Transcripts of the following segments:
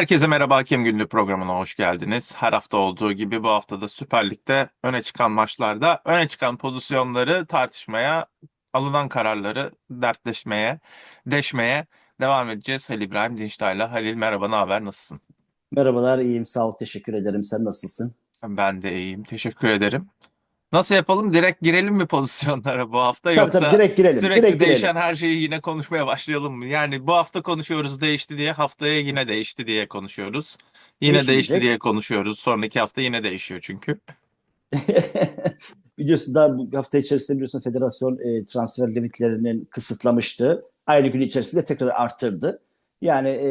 Herkese merhaba Hakem Günlüğü programına hoş geldiniz. Her hafta olduğu gibi bu hafta da Süper Lig'de öne çıkan maçlarda öne çıkan pozisyonları tartışmaya, alınan kararları dertleşmeye, deşmeye devam edeceğiz. Halil İbrahim Dinçtay'la. Halil merhaba, ne haber, nasılsın? Merhabalar, iyiyim. Sağ ol, teşekkür ederim. Sen nasılsın? Ben de iyiyim, teşekkür ederim. Nasıl yapalım? Direkt girelim mi pozisyonlara bu hafta Tabii yoksa tabii direkt girelim. sürekli Direkt değişen girelim. her şeyi yine konuşmaya başlayalım mı? Yani bu hafta konuşuyoruz değişti diye, haftaya yine değişti diye konuşuyoruz. Yine değişti diye konuşuyoruz. Sonraki hafta yine değişiyor çünkü. Biliyorsun daha bu hafta içerisinde biliyorsun federasyon e, transfer limitlerinin kısıtlamıştı. Aynı gün içerisinde tekrar arttırdı. Yani e,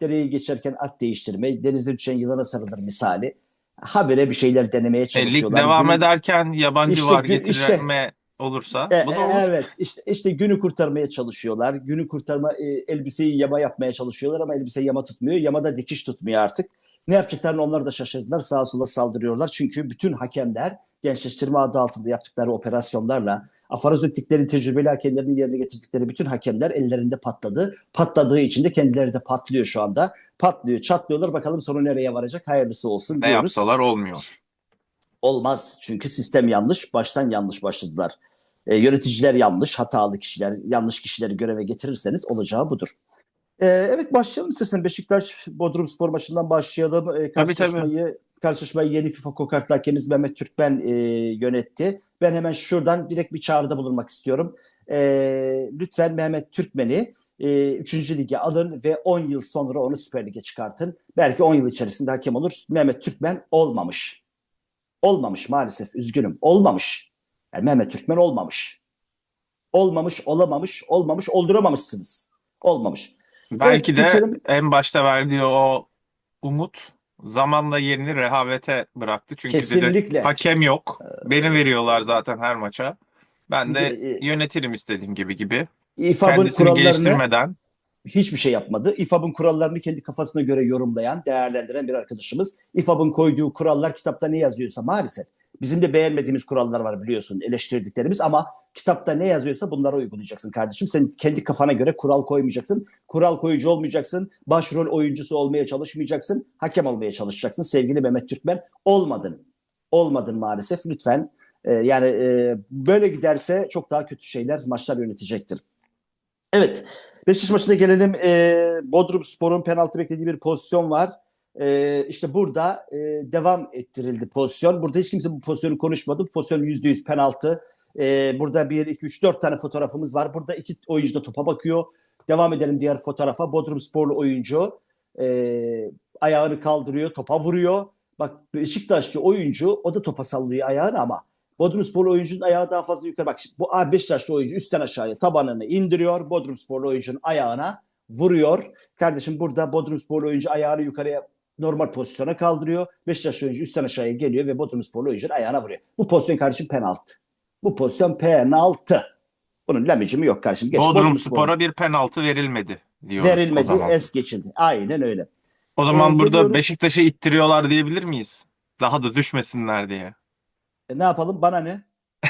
dereyi geçerken at değiştirme, denizde düşen yılana sarılır misali. Habire bir şeyler denemeye E, lig çalışıyorlar. devam Gün- ederken yabancı İşte var gün- işte. getirme olursa E, bu da e, olur. Evet işte işte günü kurtarmaya çalışıyorlar. Günü kurtarma e, elbiseyi yama yapmaya çalışıyorlar ama elbise yama tutmuyor. Yamada dikiş tutmuyor artık. Ne yapacaklarını onlar da şaşırdılar. Sağa sola saldırıyorlar. Çünkü bütün hakemler gençleştirme adı altında yaptıkları operasyonlarla aforoz ettikleri tecrübeli hakemlerin yerine getirdikleri bütün hakemler ellerinde patladı. Patladığı için de kendileri de patlıyor şu anda. Patlıyor, çatlıyorlar. Bakalım sonu nereye varacak? Hayırlısı olsun Ne diyoruz. yapsalar olmuyor. Olmaz. Çünkü sistem yanlış. Baştan yanlış başladılar. E, yöneticiler yanlış, hatalı kişiler, yanlış kişileri göreve getirirseniz olacağı budur. E, evet başlayalım istersen Beşiktaş Bodrum Spor maçından başlayalım. E, Tabii, karşılaşmayı, karşılaşmayı yeni FIFA kokartlı hakemimiz Mehmet Türkmen e, yönetti. Ben hemen şuradan direkt bir çağrıda bulunmak istiyorum. E, lütfen Mehmet Türkmen'i e, 3. lige alın ve 10 yıl sonra onu Süper Lig'e çıkartın. Belki 10 yıl içerisinde hakem olur. Mehmet Türkmen olmamış. Olmamış maalesef üzgünüm. Olmamış. Yani Mehmet Türkmen olmamış. Olmamış, olamamış, olmamış, olduramamışsınız. Olmamış. Belki Evet, de geçelim. en başta verdiği o umut zamanla yerini rehavete bıraktı. Çünkü dedi Kesinlikle. hakem yok. Beni veriyorlar zaten her maça. Ben de e, yönetirim istediğim gibi gibi. İFAB'ın Kendisini kurallarını geliştirmeden hiçbir şey yapmadı. İFAB'ın kurallarını kendi kafasına göre yorumlayan, değerlendiren bir arkadaşımız. İFAB'ın koyduğu kurallar kitapta ne yazıyorsa maalesef. Bizim de beğenmediğimiz kurallar var biliyorsun, eleştirdiklerimiz ama kitapta ne yazıyorsa bunları uygulayacaksın kardeşim. Sen kendi kafana göre kural koymayacaksın. Kural koyucu olmayacaksın. Başrol oyuncusu olmaya çalışmayacaksın. Hakem olmaya çalışacaksın. Sevgili Mehmet Türkmen olmadın. Olmadın maalesef. Lütfen e, yani e, böyle giderse çok daha kötü şeyler, maçlar yönetecektir. Evet. Beşiktaş maçına gelelim. Ee, Bodrum Spor'un penaltı beklediği bir pozisyon var. Ee, işte burada e, devam ettirildi pozisyon. Burada hiç kimse bu pozisyonu konuşmadı. Pozisyon %100 penaltı. Ee, burada 1, 2, 3, 4 tane fotoğrafımız var. Burada iki oyuncu da topa bakıyor. Devam edelim diğer fotoğrafa. Bodrum Sporlu oyuncu e, ayağını kaldırıyor, topa vuruyor. Bak Beşiktaşlı oyuncu o da topa sallıyor ayağını ama Bodrum Sporlu oyuncunun ayağı daha fazla yukarı. Bak bu Beşiktaşlı oyuncu üstten aşağıya tabanını indiriyor. Bodrum Sporlu oyuncunun ayağına vuruyor. Kardeşim burada Bodrum Sporlu oyuncu ayağını yukarıya normal pozisyona kaldırıyor. Beşiktaşlı oyuncu üstten aşağıya geliyor ve Bodrum Sporlu oyuncunun ayağına vuruyor. Bu pozisyon kardeşim penaltı. Bu pozisyon penaltı. Bunun lamicimi yok kardeşim. Geç. Bodrum Spor Spor'a bir penaltı verilmedi diyoruz verilmedi, es geçildi. Aynen öyle. O zaman Ee, burada geliyoruz. Beşiktaş'ı ittiriyorlar diyebilir miyiz? Daha da düşmesinler diye. E ne yapalım? Bana ne?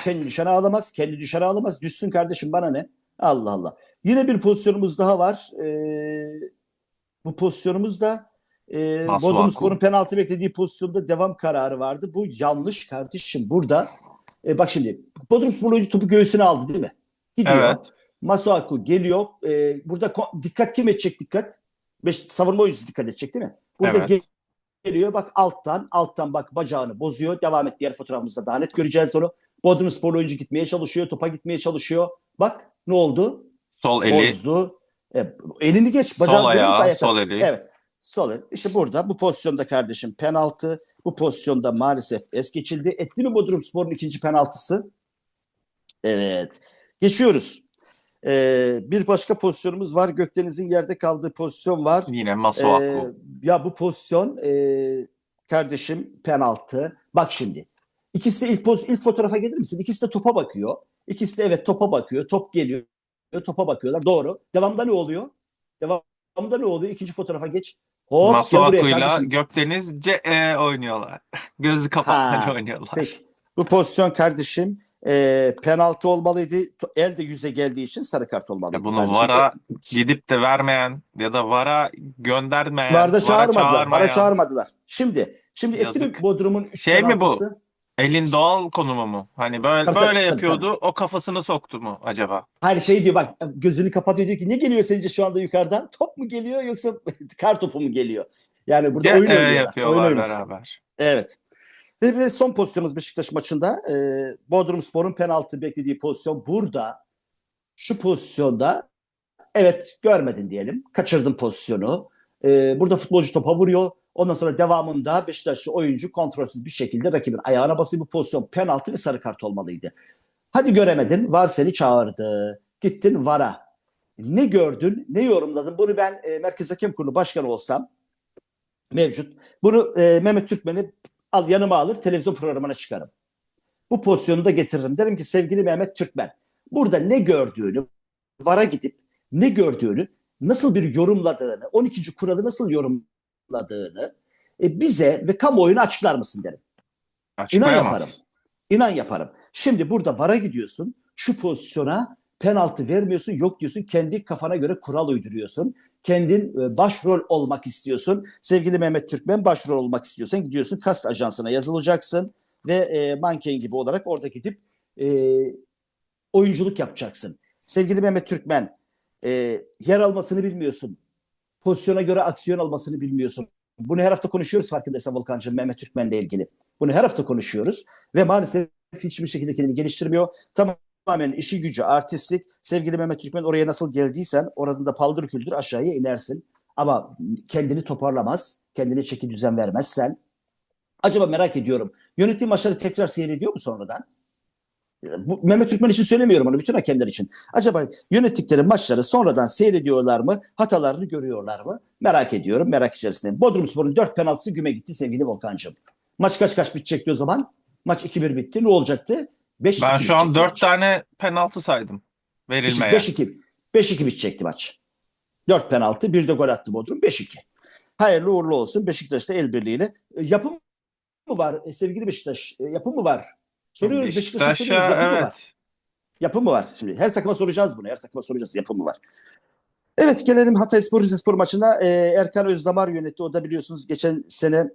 Kendi düşen ağlamaz. Kendi düşen ağlamaz. Düşsün kardeşim bana ne? Allah Allah. Yine bir pozisyonumuz daha var. Ee, bu pozisyonumuz da e. Bodrum Spor'un penaltı beklediği pozisyonda devam kararı vardı. Bu yanlış kardeşim. Burada e, bak şimdi Bodrum Spor oyuncu topu göğsüne aldı değil mi? Gidiyor. Evet. Masuaku geliyor. E, burada dikkat kim edecek dikkat? Beş, savunma oyuncusu dikkat edecek değil mi? Burada Evet. gel- geliyor bak alttan alttan bak bacağını bozuyor. Devam et diğer fotoğrafımızda daha net göreceğiz onu. Bodrum Spor oyuncu gitmeye çalışıyor. Topa gitmeye çalışıyor. Bak ne oldu? Sol eli, Bozdu. E, elini geç. sol Bacağını görüyor musun? ayağı, sol eli. Evet. Sol el. İşte burada bu pozisyonda kardeşim penaltı. Bu pozisyonda maalesef es geçildi. Etti mi Bodrum Spor'un ikinci penaltısı? Evet. Geçiyoruz. Ee, bir başka pozisyonumuz var. Gökdeniz'in yerde kaldığı pozisyon var. Yine Masuaku. Ee, ya bu pozisyon e, kardeşim penaltı. Bak şimdi. İkisi de ilk, poz, ilk fotoğrafa gelir misin? İkisi de topa bakıyor. İkisi de evet topa bakıyor. Top geliyor. Topa bakıyorlar. Doğru. Devamda ne oluyor? Devamda ne oluyor? İkinci fotoğrafa geç. Hop Masuaku'yla. Gökdeniz CE oynuyorlar. Gözü kapatmalı Ha, oynuyorlar. Peki. Bu pozisyon kardeşim e, penaltı olmalıydı. El de yüze geldiği için sarı kart olmalıydı. Ya bunu kardeşim. VAR'a gidip de vermeyen ya da VAR'a göndermeyen, VAR'da çağırmadılar. VAR'a çağırmadılar. Şimdi şimdi etti mi. Bodrum'un Şey mi bu? Elin doğal konumu mu? Hani böyle Tabii, tabii, böyle tabii, yapıyordu, o kafasını soktu mu acaba? Hayır şey diyor bak gözünü kapatıyor diyor ki ne geliyor sence şu anda yukarıdan? Top mu geliyor yoksa kar topu mu geliyor? Yani burada Ya, oyun e, oynuyorlar. Oyun yapıyorlar oynuyorlar. beraber. Evet. Ve, ve son pozisyonumuz Beşiktaş maçında. E, Bodrum Spor'un penaltı beklediği pozisyon burada. Şu pozisyonda evet görmedin diyelim. Kaçırdın pozisyonu. E, burada futbolcu topa vuruyor. Ondan sonra devamında Beşiktaşlı oyuncu kontrolsüz bir şekilde rakibin ayağına basıyor. Bu pozisyon penaltı ve sarı kart olmalıydı. Hadi göremedin. VAR seni çağırdı. Gittin VAR'a. Ne gördün, ne yorumladın? Bunu ben e, Merkez Hakem Kurulu Başkanı olsam mevcut. Bunu e, Mehmet Türkmen'i al yanıma alır televizyon programına çıkarım. Bu pozisyonu da getiririm. Derim ki sevgili Mehmet Türkmen burada ne gördüğünü VAR'a gidip ne gördüğünü nasıl bir yorumladığını 12. kuralı nasıl yorumladığını e, bize ve kamuoyuna açıklar mısın derim. Açıklayamaz. yaparım. İnan yaparım. Şimdi burada VAR'a gidiyorsun. Şu pozisyona penaltı vermiyorsun. Yok diyorsun. Kendi kafana göre kural uyduruyorsun. Kendin e, başrol olmak istiyorsun. Sevgili Mehmet Türkmen başrol olmak istiyorsan gidiyorsun kast ajansına yazılacaksın ve e, manken gibi olarak orada gidip e, oyunculuk yapacaksın. Sevgili Mehmet Türkmen e, yer almasını bilmiyorsun. Pozisyona göre aksiyon almasını bilmiyorsun. Bunu her hafta konuşuyoruz farkındaysan Volkan'cığım Mehmet Türkmen'le ilgili. Bunu her hafta konuşuyoruz ve maalesef hiçbir şekilde kendini geliştirmiyor. Tamamen işi gücü, artistlik. Sevgili Mehmet Türkmen oraya nasıl geldiysen oradan da paldır küldür aşağıya inersin. Ama kendini toparlamaz, kendine çeki düzen vermezsen. Acaba merak ediyorum. Yönettiğin maçları tekrar seyrediyor mu sonradan? Bu, Mehmet Türkmen için söylemiyorum onu, bütün hakemler için. Acaba yönettikleri maçları sonradan seyrediyorlar mı? Hatalarını görüyorlar mı? Merak ediyorum, merak içerisindeyim. Bodrumspor'un 4 penaltısı güme gitti sevgili Volkan'cığım. Maç kaç kaç bitecekti o zaman? Maç 2-1 bitti. Ne olacaktı? 5 Ben şu an 4 tane penaltı saydım verilmeyen. 5-2. 5-2 bitecekti maç. 4 penaltı, bir de gol attı Bodrum. 5-2. Hayırlı uğurlu olsun. Beşiktaş'ta el birliğiyle. E, yapım mı var e, sevgili Beşiktaş? E, yapım mı var? Soruyoruz Beşiktaş'a soruyoruz. Beşiktaş'a Yapım mı var? evet. Yapım mı var? Şimdi her takıma soracağız bunu. Her takıma soracağız. Yapım mı var? Evet gelelim Hatayspor Rizespor maçına. Ee, Erkan Özdamar yönetti. O da biliyorsunuz geçen sene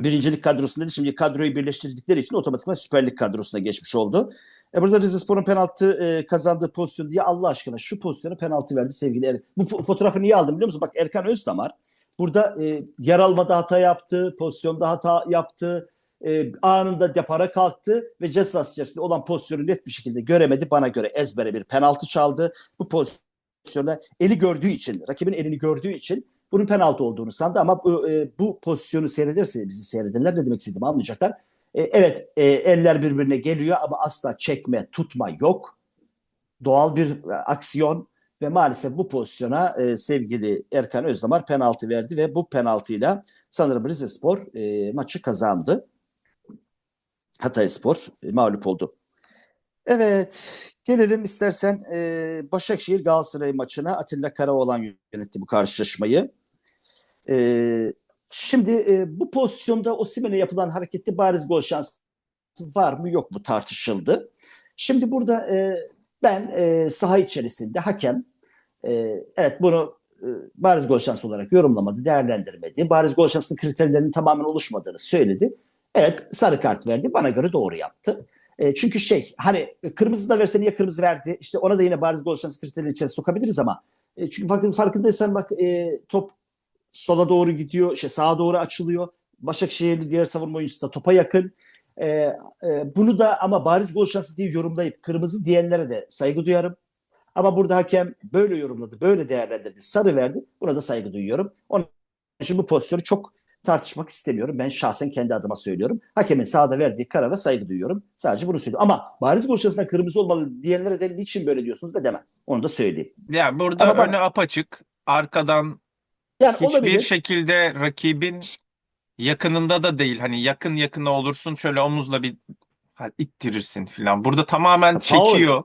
birincilik kadrosundaydı. Şimdi kadroyu birleştirdikleri için otomatikman Süper Lig kadrosuna geçmiş oldu. E burada Rizespor'un penaltı e, kazandığı pozisyon diye Allah aşkına şu pozisyona penaltı verdi sevgili Er- Bu fo- fotoğrafı niye aldım biliyor musun? Bak Erkan Özdamar burada e, yer almada hata yaptı, pozisyonda hata yaptı, e, anında depara kalktı ve ceza içerisinde olan pozisyonu net bir şekilde göremedi. Bana göre ezbere bir penaltı çaldı. Bu pozisyonda eli gördüğü için, rakibin elini gördüğü için bunun penaltı olduğunu sandı ama bu, e, bu pozisyonu seyrederse bizi seyredenler ne demek istediğimi anlayacaklar. E, evet e, eller birbirine geliyor ama asla çekme, tutma yok. Doğal bir e, aksiyon ve maalesef bu pozisyona e, sevgili Erkan Özdamar penaltı verdi ve bu penaltıyla sanırım Rizespor e, maçı kazandı. Hatayspor e, mağlup oldu. Evet, gelelim istersen e, Başakşehir Galatasaray maçına. Atilla Karaoğlan yönetti bu karşılaşmayı. E, şimdi e, bu pozisyonda Osimhen'e yapılan harekette bariz gol şansı var mı yok mu tartışıldı. Şimdi burada e, ben e, saha içerisinde hakem e, evet bunu e, bariz gol şansı olarak yorumlamadı, değerlendirmedi. Bariz gol şansının kriterlerinin tamamen oluşmadığını söyledi. Evet sarı kart verdi. Bana göre doğru yaptı. E, çünkü şey hani kırmızı da verse niye kırmızı verdi? İşte ona da yine bariz gol şansı kriterleri içerisine sokabiliriz ama e, çünkü farkın, farkındaysan bak e, top sola doğru gidiyor, şey sağa doğru açılıyor. Başakşehirli diğer savunma oyuncusu da topa yakın. E, e, bunu da ama bariz gol şansı diye yorumlayıp kırmızı diyenlere de saygı duyarım. Ama burada hakem böyle yorumladı, böyle değerlendirdi, sarı verdi. Buna da saygı duyuyorum. Onun için bu pozisyonu çok tartışmak istemiyorum. Ben şahsen kendi adıma söylüyorum. Hakemin sahada verdiği karara saygı duyuyorum. Sadece bunu söylüyorum. Ama bariz gol şansına kırmızı olmalı diyenlere de niçin böyle diyorsunuz da demem. Onu da söyleyeyim. Yani burada Ama önü apaçık, arkadan Yani hiçbir olabilir. şekilde rakibin yakınında da değil. Hani yakın yakına olursun şöyle omuzla bir ittirirsin falan. Burada tamamen Faul. çekiyor.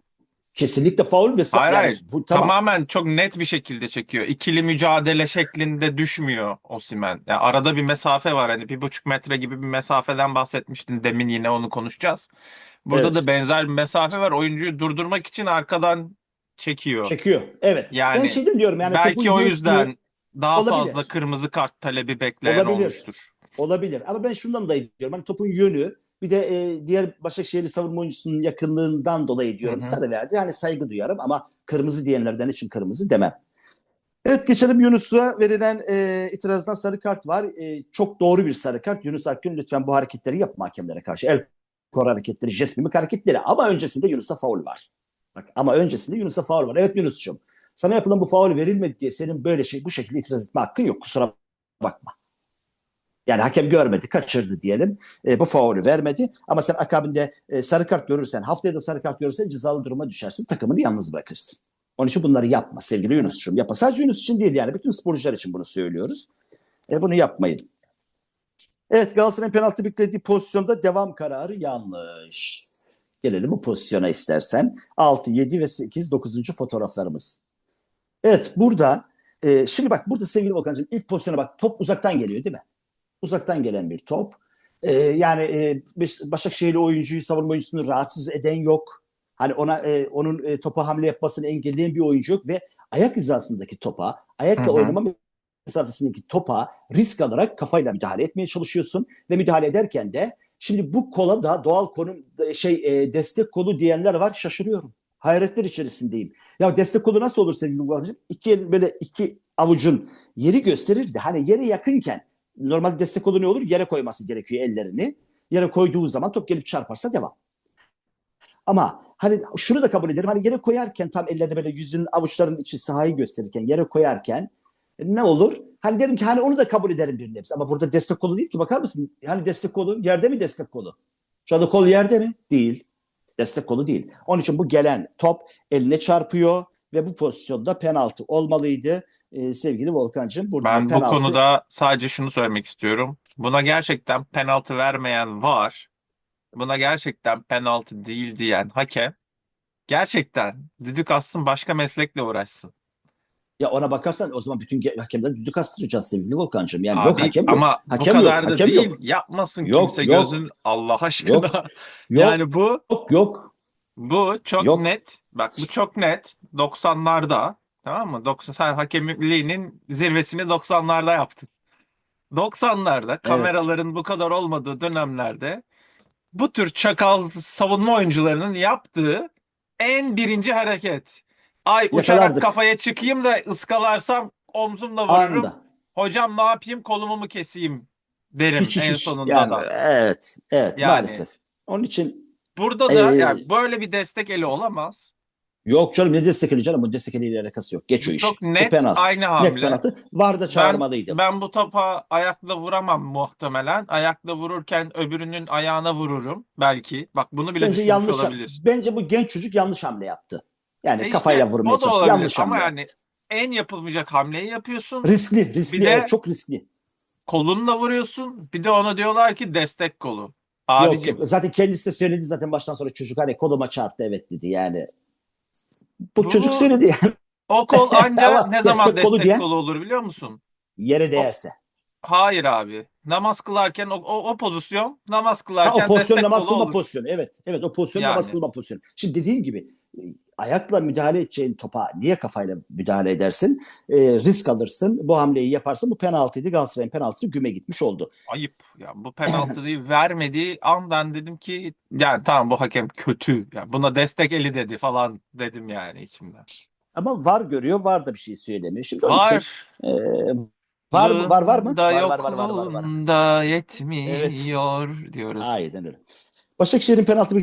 Kesinlikle faul ve Hayır, yani hayır. bu tamam. Tamamen çok net bir şekilde çekiyor. İkili mücadele şeklinde düşmüyor Osimhen. Yani arada bir mesafe var. Hani bir buçuk metre gibi bir mesafeden bahsetmiştin demin yine onu konuşacağız. Burada Evet. da benzer bir mesafe var. Oyuncuyu durdurmak için arkadan çekiyor. Çekiyor. Evet. Yani ben şey de diyorum yani Belki o yüzden daha Olabilir. fazla kırmızı kart talebi bekleyen Olabilir. olmuştur. Olabilir ama ben şundan dolayı diyorum. Hani topun yönü bir de e, diğer Başakşehirli savunma oyuncusunun yakınlığından dolayı diyorum. Hı hı. Sarı verdi. Hani saygı duyarım ama kırmızı diyenlerden için kırmızı demem. Evet geçelim Yunus'a verilen e, itirazdan sarı kart var. E, çok doğru bir sarı kart. Yunus Akgün lütfen bu hareketleri yapma hakemlere karşı. El kor hareketleri, jest mimik hareketleri ama öncesinde Yunus'a faul var. Bak ama öncesinde Yunus'a faul var. Evet Yunus'cum sana yapılan bu faul verilmedi diye senin böyle şey bu şekilde itiraz etme hakkın yok. Kusura bakma. Yani hakem görmedi, kaçırdı diyelim. E, bu faulü vermedi. Ama sen akabinde e, sarı kart görürsen, haftaya da sarı kart görürsen cezalı duruma düşersin. Takımını yalnız bırakırsın. Onun için bunları yapma sevgili Yunus'cum. Yapma. Sadece Yunus için değil yani. Bütün sporcular için bunu söylüyoruz. E, bunu yapmayın. Evet Galatasaray'ın penaltı beklediği pozisyonda devam kararı yanlış. Gelelim bu pozisyona istersen. 6, 7 ve 8, 9. fotoğraflarımız. Evet burada e, şimdi bak burada sevgili Volkan'cığım ilk pozisyona bak. Top uzaktan geliyor değil mi? Uzaktan gelen bir top. E, yani e, Başakşehirli oyuncuyu, savunma oyuncusunu rahatsız eden yok. Hani ona e, onun e, topa hamle yapmasını engelleyen bir oyuncu yok ve ayak hizasındaki topa, ayakla Hı hı. oynama mesafesindeki topa risk alarak kafayla müdahale etmeye çalışıyorsun ve müdahale ederken de şimdi bu kola da doğal konum şey e, destek kolu diyenler var şaşırıyorum. Hayretler içerisindeyim. Ya destek kolu nasıl olur sevgili Bulgar'cığım? İki böyle iki avucun yeri gösterir de hani yere yakınken normal destek kolu ne olur? Yere koyması gerekiyor ellerini. Yere koyduğu zaman top gelip çarparsa devam. Ama hani şunu da kabul ederim. Hani yere koyarken tam ellerini böyle yüzünün avuçlarının içi sahayı gösterirken yere koyarken ne olur? Hani derim ki hani onu da kabul ederim bir nebze. Ama burada destek kolu değil ki bakar mısın? Hani destek kolu yerde mi destek kolu? Şu anda kol yerde mi? Değil. Destek kolu değil. Onun için bu gelen top eline çarpıyor ve bu pozisyonda penaltı olmalıydı. Ee, sevgili Volkan'cığım Ben bu penaltı konuda sadece şunu söylemek istiyorum. Buna gerçekten penaltı vermeyen var. Buna gerçekten penaltı değil diyen hakem gerçekten düdük assın başka meslekle uğraşsın. ya ona bakarsan o zaman bütün hakemler düdük astıracağız sevgili Volkan'cığım. Yani Abi, yok hakem yok. ama bu Hakem yok, kadar da hakem değil. yok. Yapmasın Yok, kimse yok. gözün Allah aşkına. Yok, Yok, Yani bu yok, yok. bu çok Yok. net. Bak bu çok net. 90'larda tamam mı? 90 sen hakemliğinin zirvesini 90'larda yaptın. 90'larda kameraların bu kadar olmadığı dönemlerde bu tür çakal savunma oyuncularının yaptığı en birinci hareket. Ay uçarak Yakalardık. kafaya çıkayım da ıskalarsam omzumla vururum. Anında. Hocam ne yapayım kolumu mu keseyim derim Hiç hiç en hiç. sonunda Yani, da. evet, evet Yani. maalesef. Onun için Burada da Ee, yani böyle bir destek eli olamaz. Yok canım ne destek eli canım bu destek eliyle alakası yok. Geç o iş. çok Bu net penaltı. aynı Net hamle. penaltı. Var da çağırmalıydı. Ben bu topa ayakla vuramam muhtemelen. Ayakla vururken öbürünün ayağına vururum belki. Bak bunu bile Bence düşünmüş yanlış. olabilir. Bence bu genç çocuk yanlış hamle yaptı. Yani E işte, kafayla vurmaya çalıştı. Yanlış Ama hamle yani yaptı. En yapılmayacak hamleyi yapıyorsun. Riskli, riskli. Bir de- evet, çok riskli. Kolunla vuruyorsun. Bir de ona diyorlar ki destek kolu. Yok, Abicim yok. Zaten kendisi de söyledi zaten baştan sonra çocuk hani koluma çarptı evet dedi yani. Bu, Bu- çocuk söyledi yani. o kol anca Ama ne zaman destek kolu destek kolu olur biliyor musun? Yere değerse. Hayır abi. Namaz kılarken o, o, o pozisyon namaz Ha, kılarken o pozisyon destek namaz kolu kılma olur. pozisyonu. Evet. Evet o pozisyon Yani. namaz kılma pozisyonu. Şimdi dediğim gibi ayakla müdahale edeceğin topa niye kafayla müdahale edersin? E, risk alırsın. Bu hamleyi yaparsın. Bu penaltıydı. Galatasaray'ın penaltısı güme gitmiş oldu. Ayıp. Ya bu penaltıyı vermediği an ben dedim ki yani tamam bu hakem kötü. Yani buna destek eli dedi falan dedim yani içimden. Ama var görüyor. Var da bir şey söylemiyor. Şimdi için, Var. e, var mı? Var var mı? Da Var var var var var var. yokluğunda yetmiyor diyoruz. Aynen öyle. Başakşehir'in penaltı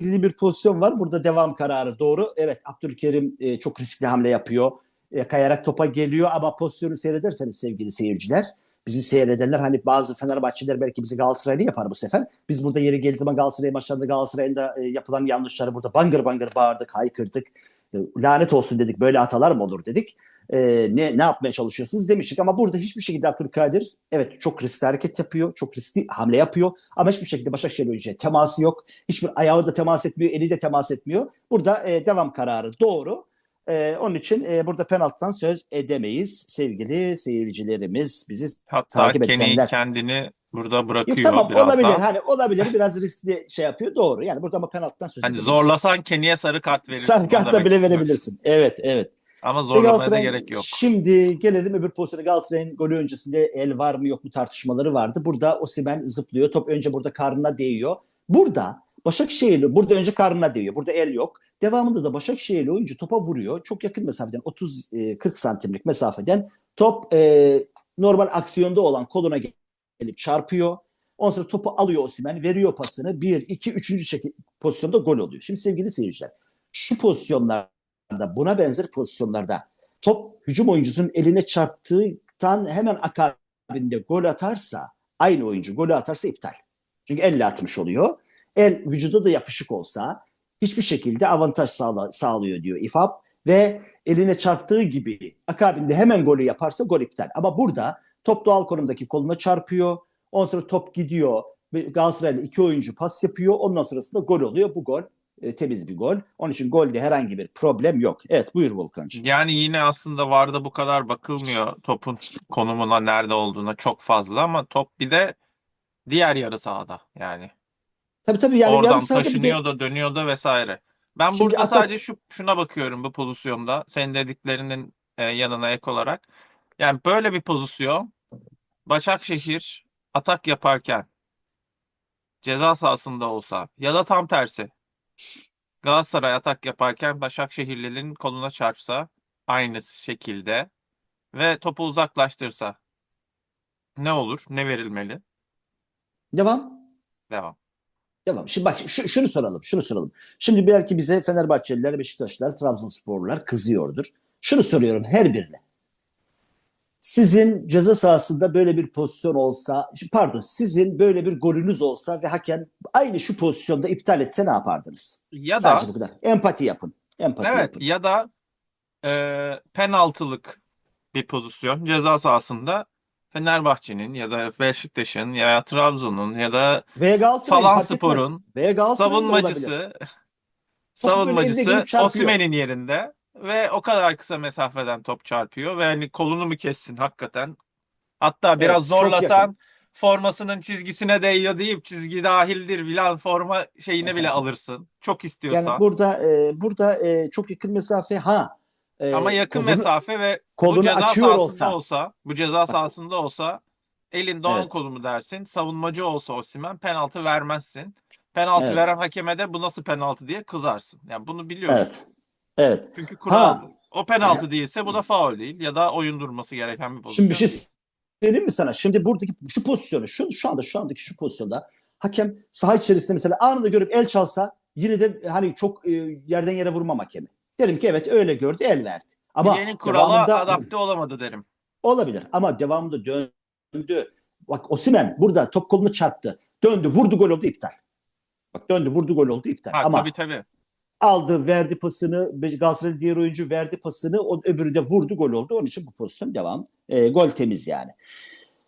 beklediği bir pozisyon var. Burada devam kararı doğru. Evet Abdülkerim e, çok riskli hamle yapıyor. E, kayarak topa geliyor ama pozisyonu seyrederseniz sevgili seyirciler bizi seyredenler hani bazı Fenerbahçeliler belki bizi Galatasaraylı yapar bu sefer. Biz burada yeri geldiği zaman Galatasaray maçlarında Galatasaray'ın e, yapılan yanlışları burada bangır bangır bağırdık, haykırdık. E, lanet olsun dedik. Böyle hatalar mı olur dedik. E, ne ne yapmaya çalışıyorsunuz demiştik ama burada hiçbir şekilde Abdülkadir evet çok riskli hareket yapıyor, çok riskli hamle yapıyor ama hiçbir şekilde Başakşehir oyuncuya teması yok. Hiçbir ayağı da temas etmiyor, eli de temas etmiyor. Burada e, devam kararı doğru. E, onun için e, burada penaltıdan söz edemeyiz sevgili seyircilerimiz. Bizi Hatta takip edenler- kendini burada bırakıyor Yok, tamam biraz olabilir. daha. Hani olabilir biraz riskli şey yapıyor. Doğru. Yani burada ama penaltıdan söz Hani edemeyiz. zorlasan Kenny'ye sarı kart verirsin. Sarı kart da bile istiyorsun. verebilirsin. Evet, evet. Ama zorlamaya da gerek yok. Şimdi gelelim öbür pozisyona. Galatasaray'ın golü öncesinde el var mı yok mu tartışmaları vardı. Burada Osimhen zıplıyor. Top önce burada karnına değiyor. Burada Başakşehirli burada önce karnına değiyor. Burada el yok. Devamında da Başakşehirli oyuncu topa vuruyor. Çok yakın mesafeden 30-40 santimlik mesafeden top e, normal aksiyonda olan koluna gelip çarpıyor. Ondan sonra topu alıyor Osimhen, veriyor pasını. 1, 2, 3. Şekil, pozisyonda gol oluyor. Şimdi sevgili seyirciler, şu pozisyonlarda, buna benzer pozisyonlarda top hücum oyuncusunun eline çarptıktan hemen akabinde gol atarsa, aynı oyuncu golü atarsa iptal. Çünkü elle atmış oluyor. El vücuda da yapışık olsa hiçbir şekilde avantaj sağla- sağlıyor diyor İFAB ve eline çarptığı gibi akabinde hemen golü yaparsa gol iptal. Ama burada top doğal konumdaki koluna çarpıyor. Ondan sonra top gidiyor. Galatasaray'la iki oyuncu pas yapıyor. Ondan sonrasında gol oluyor. Bu gol e, temiz bir gol. Onun için golde herhangi bir problem yok. Evet buyur Volkan'cığım. Yani yine aslında VAR'da bu kadar bakılmıyor topun konumuna nerede olduğuna çok fazla ama top bir de diğer yarı sahada yani. Tabii tabii yani Oradan yarı sahada de- taşınıyor da dönüyor da vesaire. Ben Şimdi burada atak- sadece şu şuna bakıyorum bu pozisyonda. Senin dediklerinin e, yanına ek olarak. Yani böyle bir pozisyon Başakşehir atak yaparken ceza sahasında olsa ya da tam tersi Galatasaray atak yaparken Başakşehirlilerin koluna çarpsa aynı şekilde ve topu uzaklaştırsa ne olur? Ne verilmeli? Devam. Devam. Devam. Şimdi bak şu, şunu soralım. Şunu soralım. Şimdi belki bize Fenerbahçeliler, Beşiktaşlılar, Trabzonsporlular kızıyordur. Şunu soruyorum her birine. Sizin ceza sahasında böyle bir pozisyon olsa, pardon sizin böyle bir golünüz olsa ve hakem aynı şu pozisyonda iptal etse ne yapardınız? Ya da Sadece bu kadar. Empati yapın. Empati Evet yapın. ya da e, penaltılık bir pozisyon ceza sahasında Fenerbahçe'nin ya da Beşiktaş'ın ya Trabzon'un ya da Falan. Spor'un da savunmacısı savunmacısı. Osimhen'in yerinde ve o kadar kısa mesafeden top çarpıyor ve hani kolunu mu kessin hakikaten. Hatta biraz Evet, zorlasan formasının çizgisine değiyor deyip çizgi dahildir filan forma şeyini bile alırsın. Çok istiyorsan. Yani burada e, burada e, çok yakın mesafe ha. e, Ama yakın kolunu- mesafe ve bu kolunu ceza açıyor sahasında olsa. olsa, bu ceza sahasında olsa elin doğan Evet. kolu mu dersin? Savunmacı olsa Osimhen penaltı vermezsin. Penaltı Evet. veren hakeme de bu nasıl penaltı diye kızarsın. Yani bunu biliyorsun. Evet. Evet. Çünkü kural Ha. O penaltı değilse bu da faul değil ya da oyun durması gereken bir pozisyon. Şimdi bir şey söyleyeyim mi sana? Şimdi buradaki şu pozisyonu, şu, şu anda şu andaki şu pozisyonda hakem saha içerisinde mesela anında görüp el çalsa yine de hani çok e, yerden yere vurmam hakemi. Derim ki evet öyle gördü el verdi. Ama Bileğinin kurala adapte olamadı derim. olabilir ama devamında döndü. Bak Osimhen burada top kolunu çarptı. Döndü, vurdu gol oldu iptal. Bak döndü, vurdu gol oldu iptal. Ha, ama tabii tabii. Aldı, verdi pasını. Galatasaray'ın diğer oyuncu verdi pasını. O öbürü de vurdu, gol oldu. Onun için bu pozisyon devam. E, gol temiz yani.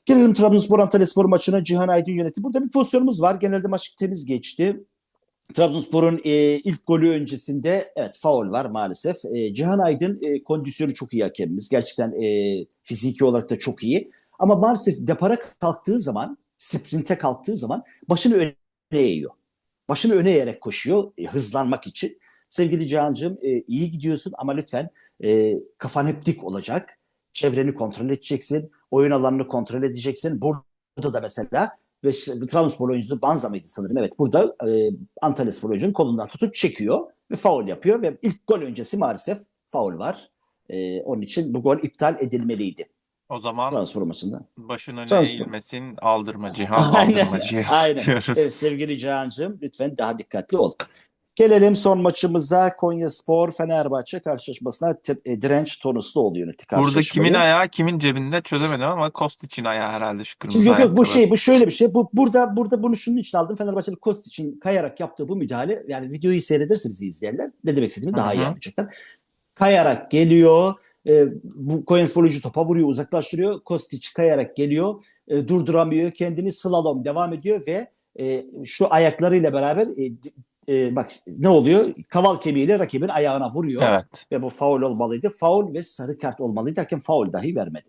Gelelim Trabzonspor Antalyaspor maçına Cihan Aydın yönetti. Burada bir pozisyonumuz var. Genelde maç temiz geçti. Trabzonspor'un e, ilk golü öncesinde evet faul var maalesef. E, Cihan Aydın e, kondisyonu çok iyi hakemimiz. Gerçekten e, fiziki olarak da çok iyi. Ama maalesef depara kalktığı zaman, sprinte kalktığı zaman başını öne eğiyor. Başını öne eğerek koşuyor e, hızlanmak için. Sevgili Cihan'cığım e, iyi gidiyorsun ama lütfen e, kafan hep dik olacak. Çevreni kontrol edeceksin. Oyun alanını kontrol edeceksin. Burada da mesela ve Trabzonspor oyuncusu Banza mıydı sanırım? Evet burada e, Antalya Spor oyuncunun kolundan tutup çekiyor ve faul yapıyor ve ilk gol öncesi maalesef faul var. E, onun için bu gol iptal edilmeliydi O zaman Trabzonspor maçında. başın öne Trabzonspor. eğilmesin, aldırma Cihan, Aynen, aldırma Cihan aynen. diyorum. Evet, sevgili Cihan'cığım lütfen daha dikkatli ol. Gelelim son maçımıza Konya Spor Fenerbahçe karşılaşmasına e, direnç Tonusluoğlu yönetti Burada karşılaşmayı. kimin ayağı kimin cebinde çözemedim ama Kostic'in ayağı herhalde şu kırmızı Şimdi yok yok bu şey bu şöyle bir şey. Bu burada burada bunu şunun için aldım. Fenerbahçeli Kost için kayarak yaptığı bu müdahale yani videoyu seyrederse bizi izleyenler ne demek istediğimi daha iyi anlayacaklar. Kayarak geliyor. E, bu Konyaspor oyuncu topa vuruyor, uzaklaştırıyor. Kostić kayarak geliyor. e, durduramıyor. Kendini slalom devam ediyor ve e, şu ayaklarıyla beraber e, e, bak ne oluyor? Kaval kemiğiyle rakibin ayağına vuruyor Evet. ve bu faul olmalıydı. Faul ve sarı kart olmalıydı. Hakem faul dahi vermedi.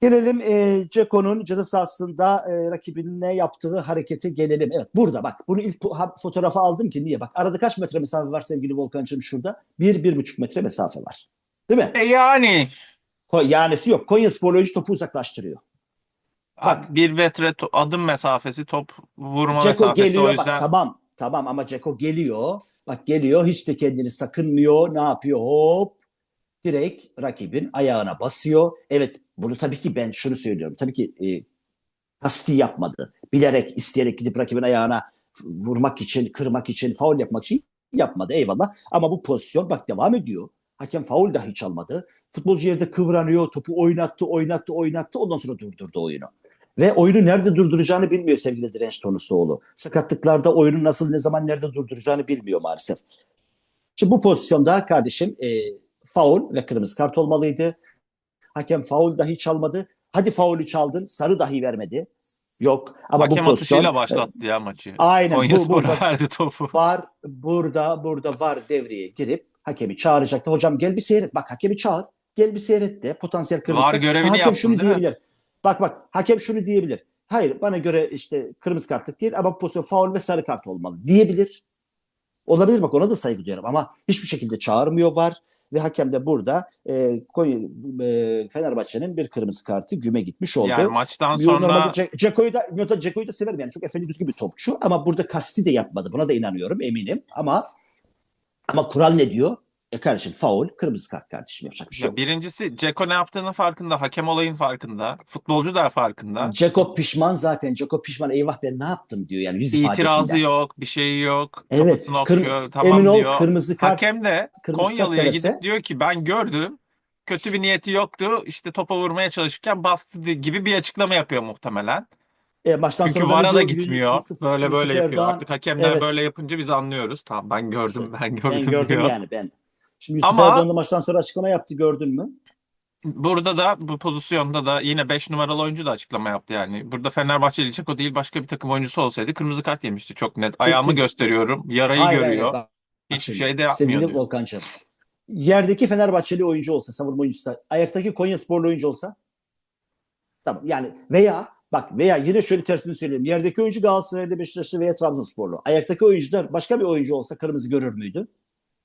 Gelelim e, Ceko'nun ceza sahasında e, rakibine yaptığı harekete gelelim. Evet burada bak bunu ilk fotoğrafı aldım ki niye? Bak arada kaç metre mesafe var sevgili Volkan'cığım şurada? Bir, bir buçuk metre mesafe var. Değil mi? E yani Ko- Yanesi yok. Konyaspor oyuncu topu uzaklaştırıyor. Bak. bir metre adım mesafesi top vurma Ceko mesafesi o geliyor yüzden bak tamam tamam ama Ceko geliyor. Bak geliyor hiç de kendini sakınmıyor. Ne yapıyor? Hop direkt rakibin ayağına basıyor. Evet bunu tabii ki ben şunu söylüyorum. Tabii ki e, kasti yapmadı. Bilerek isteyerek gidip rakibin ayağına vurmak için, kırmak için, faul yapmak için yapmadı eyvallah. Ama bu pozisyon bak devam ediyor. Hakem faul dahi çalmadı. Futbolcu yerde kıvranıyor, topu oynattı, oynattı, oynattı. Ondan sonra durdurdu oyunu. Ve oyunu nerede durduracağını bilmiyor sevgili Direnç Tonusoğlu. Sakatlıklarda oyunu nasıl, ne zaman, nerede durduracağını bilmiyor maalesef. Şimdi bu pozisyonda kardeşim e, faul ve kırmızı kart olmalıydı. Hakem faul dahi çalmadı. Hadi faulü çaldın, sarı dahi vermedi. Yok. Ama hakem bu pozisyon atışıyla başlattı ya maçı. Aynen bu, Konyaspor'a burada verdi topu. var burada burada var devreye girip hakemi çağıracaktı. Hocam gel bir seyret. Bak hakemi çağır. Gel bir seyret de potansiyel kırmızı. VAR görevini hakem yapsın, şunu değil mi? diyebilir. Bak bak hakem şunu diyebilir. Hayır bana göre işte kırmızı kartlık değil ama pozisyon faul ve sarı kart olmalı diyebilir. Olabilir bak ona da saygı duyuyorum ama hiçbir şekilde çağırmıyor var ve hakem de burada e, Konya, e, Fenerbahçe'nin bir kırmızı kartı güme gitmiş oldu. Yani maçtan sonra Ce- Ceko'yu da, Ceko'yu da severim yani çok efendi düzgün bir topçu ama burada kasti de yapmadı. Buna da inanıyorum eminim ama ama kural ne diyor? E kardeşim faul, kırmızı kart kardeşim yapacak bir şey yok. birincisi Ceko ne yaptığının farkında, hakem olayın farkında, futbolcu da farkında. Ceko pişman zaten. Ceko pişman eyvah ben ne yaptım diyor yani yüz İtirazı ifadesinden. yok, bir şey yok. Evet, Kafasını kır- okşuyor, tamam Emin ol diyor. kırmızı kart Hakem de kırmızı kart Konyalı'ya verese- gidip diyor ki ben gördüm. Kötü bir niyeti yoktu. İşte topa vurmaya çalışırken bastı di- gibi bir açıklama yapıyor muhtemelen. E, maçtan Çünkü sonra VAR'a da gitmiyor. Böyle böyle yapıyor. Erdoğan- Artık hakemler Evet. böyle yapınca biz anlıyoruz. Tamam ben gördüm, ben gördüm ben gördüm diyor. yani ben. Şimdi Yusuf Ama- Erdoğan da maçtan sonra açıklama yaptı gördün mü? Burada da bu pozisyonda da yine 5 numaralı oyuncu da açıklama yaptı yani. Burada Fenerbahçeli Ceko değil başka bir takım oyuncusu olsaydı kırmızı kart yemişti çok net. Ayağımı Kesin. gösteriyorum, yarayı Hayır, hayır, görüyor. bak- Hiçbir Şimdi, şey de yapmıyor Sevgili. Volkan'cığım. Yerdeki Fenerbahçeli oyuncu olsa, savunma oyuncusu da, ayaktaki Konya sporlu oyuncu olsa tamam yani veya bak veya yine şöyle tersini söyleyeyim. Yerdeki oyuncu Galatasaray'da Beşiktaşlı veya Trabzonsporlu. Ayaktaki oyuncular başka bir oyuncu olsa kırmızı görür müydü?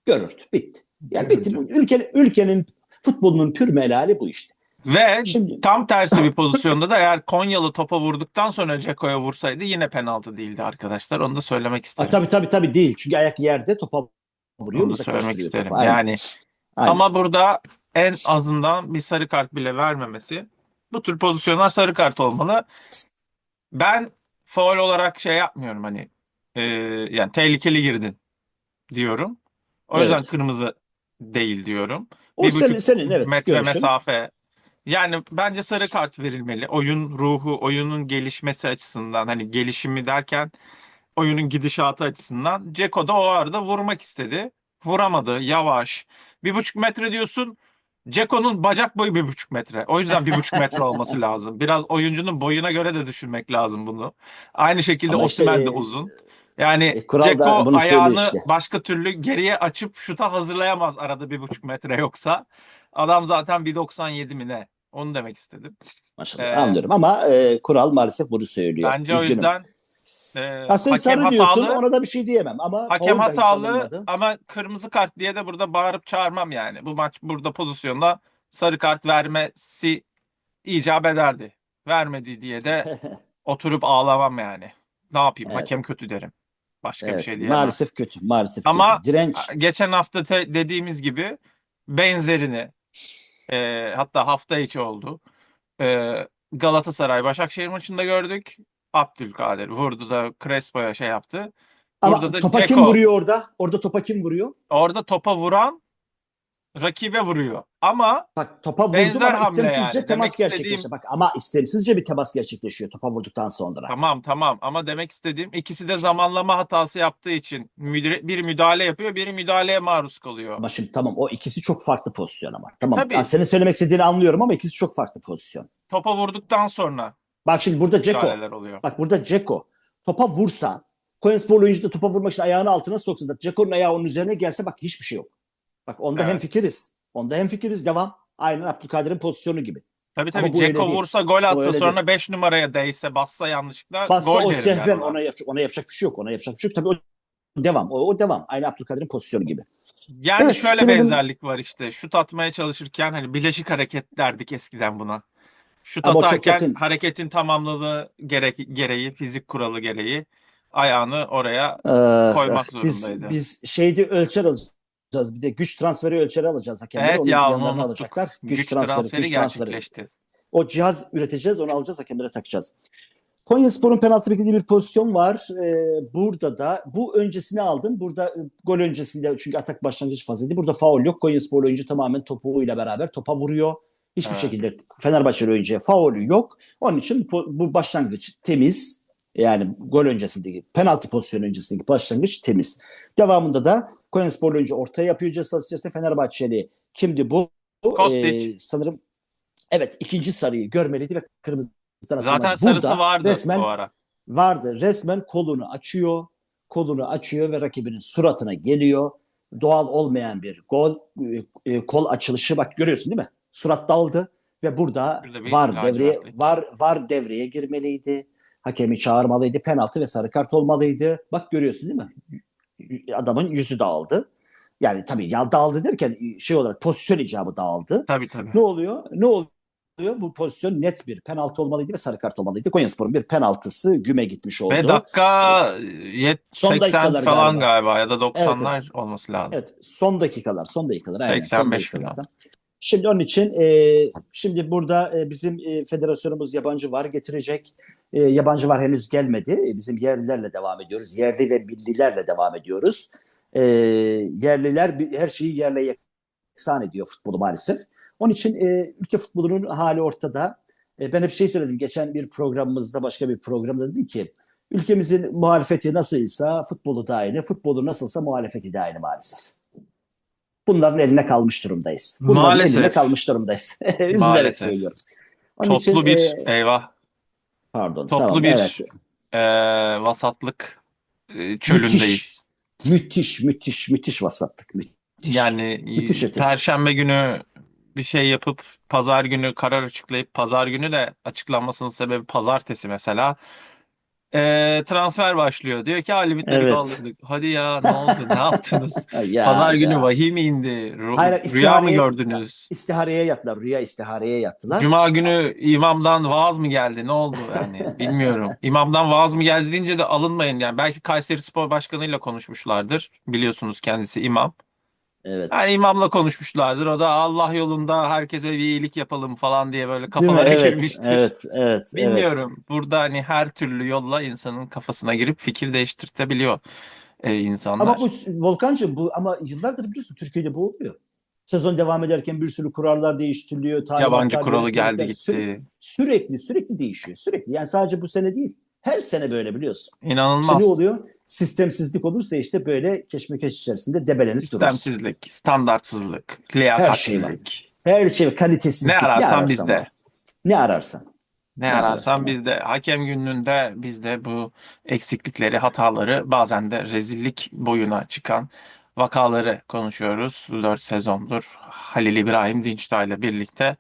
Görürdü. Bitti. Yani bitti. Ülkenin, ülkenin futbolunun pür melali bu işte. Ve Şimdi tam tersi bir pozisyonda da eğer Konyalı topa vurduktan sonra Ceko'ya vursaydı yine penaltı değildi arkadaşlar. Onu da söylemek ha, isterim. tabii tabii tabii değil. Çünkü ayak yerde topa vuruyor. Onu da söylemek isterim. Aynen, Yani aynen. ama burada en azından bir sarı kart bile vermemesi bu tür pozisyonlar sarı kart olmalı. Ben faul olarak şey yapmıyorum hani e, yani tehlikeli girdin diyorum. O yüzden Evet. kırmızı değil diyorum. o bir senin, buçuk senin evet metre görüşün. mesafe. Yani bence sarı kart verilmeli. Oyun ruhu, oyunun gelişmesi açısından hani gelişimi derken oyunun gidişatı açısından. Ceko da o arada vurmak istedi. Vuramadı. Yavaş. Bir buçuk metre diyorsun. Ceko'nun bacak boyu bir buçuk metre. O yüzden bir buçuk metre olması lazım. Biraz oyuncunun boyuna göre de düşünmek lazım bunu. Aynı şekilde Ama işte, Osimhen de e, uzun. Yani e, kural da Ceko ayağını işte. başka türlü geriye açıp şuta hazırlayamaz arada bir buçuk metre yoksa. Adam zaten 1.97 mi ne? Onu demek istedim. Maşallah Ee, anlıyorum ama e, kural maalesef bunu söylüyor. Bence o Üzgünüm. yüzden e, Ha sen hakem sarı diyorsun hatalı. ona da bir şey diyemem ama Hakem hatalı ama kırmızı kart diye de burada bağırıp çağırmam yani. Bu maç burada pozisyonda sarı kart vermesi icap ederdi. Vermedi diye de oturup ağlamam yani. Ne yapayım? Evet. Hakem kötü derim. Başka bir evet, şey diyemem. maalesef kötü. Maalesef Ama kötü. Direnç. Geçen hafta dediğimiz gibi benzerini e, hatta hafta içi oldu. E, Galatasaray Başakşehir maçında gördük. Abdülkadir vurdu da Crespo'ya şey yaptı. Ama burada da topa kim Dzeko. vuruyor orada? Orada topa kim vuruyor? Orada topa vuran rakibe vuruyor. Ama Bak topa vurdum Benzer ama hamle istemsizce yani. temas Demek gerçekleşiyor. istediğim- Bak ama istemsizce bir temas gerçekleşiyor topa vurduktan sonra. tamam tamam ama demek istediğim ikisi de zamanlama hatası yaptığı için müdür- biri müdahale yapıyor, biri müdahaleye maruz kalıyor. Ama şimdi tamam o ikisi çok farklı pozisyon ama. Tamam. tabii. Ya senin söylemek istediğini anlıyorum ama ikisi çok farklı pozisyon. Topa vurduktan sonra Bak şimdi burada Ceko. Bak burada Ceko. Topa vursa Koensporlu oyuncu da topa vurmak için ayağını altına soksa da Ceko'nun ayağı onun üzerine gelse bak hiçbir şey yok. Bak onda Evet. hem fikiriz. Onda hem fikiriz devam. Aynen Abdülkadir'in pozisyonu gibi. Tabii tabii Ceko vursa gol atsa sonra 5 numaraya değse bassa yanlışlıkla Bassa gol o derim sehven yani ona. yapacak, ona yapacak bir şey yok. Ona yapacak bir şey yok. Tabii o devam. O, o devam. Aynı Abdülkadir'in pozisyonu gibi. Yani Evet, şöyle benzerlik var işte. Şut atmaya çalışırken hani bileşik hareket derdik eskiden buna. Şut Ama o çok atarken yakın. hareketin tamamlılığı gerek, gereği, fizik kuralı gereği ayağını oraya Ee, Koymak biz, zorundaydı. biz şeyde ölçer alacağız. Bir de güç transferi ölçeri alacağız hakemler. Evet Onun ya, onu unuttuk. alacaklar. Güç, güç transferi, transferi güç transferi. gerçekleşti. O cihaz üreteceğiz, onu alacağız, hakemlere takacağız. Konyaspor'un penaltı beklediği bir pozisyon var. Ee, burada da bu öncesini aldım. Burada e, gol öncesinde çünkü atak başlangıç fazlaydı. Burada faul yok. Konyaspor oyuncu tamamen topuğuyla beraber topa vuruyor. Hiçbir Evet. şekilde Fenerbahçe oyuncuya faulü yok. Onun için bu, bu başlangıç temiz. Yani gol öncesindeki penaltı pozisyonu öncesindeki başlangıç temiz. Devamında da Konyaspor oyuncu ortaya yapıyor cezası içerisinde Fenerbahçeli kimdi bu? Kostić. Ee, sanırım evet ikinci sarıyı görmeliydi ve kırmızıdan Zaten atılmadı. sarısı Burada vardı resmen o ara. vardı. Resmen kolunu açıyor. Kolunu açıyor ve rakibinin suratına geliyor. Doğal olmayan bir gol. e, e, kol açılışı bak görüyorsun değil mi? Surat daldı ve burada var devreye var var devreye girmeliydi. Hakemi çağırmalıydı. Penaltı ve sarı kart olmalıydı. Bak görüyorsun değil mi? Adamın yüzü dağıldı. Yani tabii ya dağıldı derken şey olarak pozisyon icabı dağıldı. Tabii tabii. Ne oluyor? Ne oluyor? Bu pozisyon net bir penaltı olmalıydı ve sarı kart olmalıydı. Konyaspor'un bir penaltısı güme gitmiş oldu. Ve dakika yet- Son 80 dakikalar falan galiba. ya da 90'lar Evet, olması lazım. Evet, son dakikalar, son dakikalar. Aynen, 85 son dakikalarda. falan. Şimdi onun için e, şimdi burada e, bizim e, federasyonumuz yabancı var getirecek. E, yabancı var henüz gelmedi. E, bizim yerlilerle devam ediyoruz. Yerli ve millilerle devam ediyoruz. E, yerliler her şeyi yerle yaksan ediyor futbolu maalesef. Onun için e, ülke futbolunun hali ortada. E, ben hep şey söyledim geçen bir programımızda başka bir programda dedim ki ülkemizin muhalefeti nasılsa futbolu da aynı, futbolu nasılsa muhalefeti de aynı maalesef. Bunların eline kalmış durumdayız. Bunların Maalesef. eline kalmış durumdayız. Üzülerek söylüyorum. Onun Toplu için, bir e, eyvah pardon. toplu tamam, bir evet. e, vasatlık e, çölündeyiz. Müthiş, müthiş, müthiş vasatlık. Müthiş. Yani Müthiş ötesi. Perşembe günü bir şey yapıp pazar günü karar açıklayıp pazar günü de açıklanmasının sebebi pazartesi mesela. Ee, transfer başlıyor. Diyor ki "Ha, limitleri Evet. kaldırdık. Hadi ya ne oldu? Ne yaptınız? Ya, Pazar günü ya. vahiy mi indi? Ru- Hayır, rüya mı istihareye- gördünüz? İstihareye yattılar. Rüya istihareye yattılar. Cuma günü imamdan vaaz mı geldi? Ne oldu yani? Bilmiyorum. İmamdan vaaz mı geldi deyince de alınmayın yani. Belki Kayseri Spor Başkanı'yla konuşmuşlardır. Biliyorsunuz kendisi imam. Evet. Yani imamla konuşmuşlardır. O da Allah yolunda herkese bir iyilik yapalım falan diye böyle kafalara Evet, girmiştir. evet, evet, evet. Bilmiyorum. Burada hani her türlü yolla insanın kafasına girip fikir değiştirtebiliyor e, insanlar. Ama bu Volkancığım bu ama yıllardır biliyorsun Türkiye'de bu oluyor. Sezon devam ederken bir sürü kurallar değiştiriliyor. Yabancı kuralı geldi gitti. Sürekli, sürekli sürekli değişiyor. Sürekli. Yani sadece bu sene değil. Her sene böyle biliyorsun. İnanılmaz. ne oluyor? Sistemsizlik olursa işte böyle keşmekeş içerisinde debelenip durursun. Sistemsizlik, standartsızlık, Her şey liyakatsizlik. Her şey kalitesizlik. Ne ararsan bizde. var. Ne ararsan. Ne Ne ararsan bizde. Hakem günlüğünde bizde bu eksiklikleri, hataları bazen de rezillik boyuna çıkan vakaları konuşuyoruz. 4 sezondur Halil İbrahim Dinçtay ile birlikte.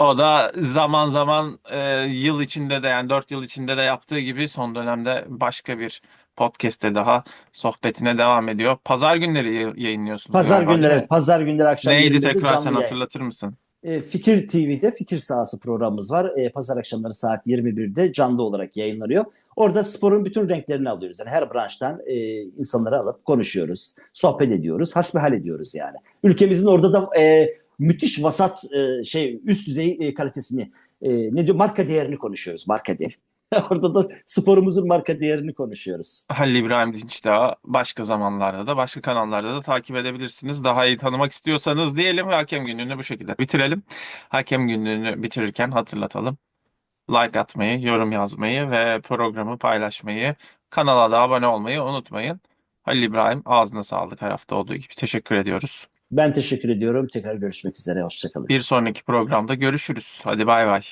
O da zaman zaman e, yıl içinde de yani 4 yıl içinde de yaptığı gibi son dönemde başka bir podcast'te daha sohbetine devam ediyor. Pazar günleri yay- yayınlıyorsunuz Pazar günleri, mi? pazar günleri akşam Neydi 21'de tekrar sen yayın. hatırlatır mısın? E, Fikir TV'de Fikir Sahası programımız var. E, pazar akşamları saat 21'de canlı olarak yayınlanıyor. Orada sporun bütün renklerini alıyoruz. Yani her branştan e, insanları alıp konuşuyoruz, sohbet ediyoruz, hasbihal ediyoruz yani. Ülkemizin orada da e, müthiş vasat e, şey üst düzey e, kalitesini e, ne diyor marka değerini konuşuyoruz. Marka değeri. Orada da sporumuzun marka değerini konuşuyoruz. Halil İbrahim Dinçdağ başka zamanlarda da başka kanallarda da takip edebilirsiniz. Daha iyi tanımak istiyorsanız diyelim ve Hakem Günlüğü'nü bu şekilde bitirelim. Hakem Günlüğü'nü bitirirken hatırlatalım. Like atmayı, yorum yazmayı ve programı paylaşmayı, kanala da abone olmayı unutmayın. Halil İbrahim ağzına sağlık her hafta olduğu gibi. Teşekkür ediyoruz. Ben teşekkür ediyorum. Tekrar görüşmek üzere. Hoşçakalın. Bir sonraki programda görüşürüz. Hadi bay bay.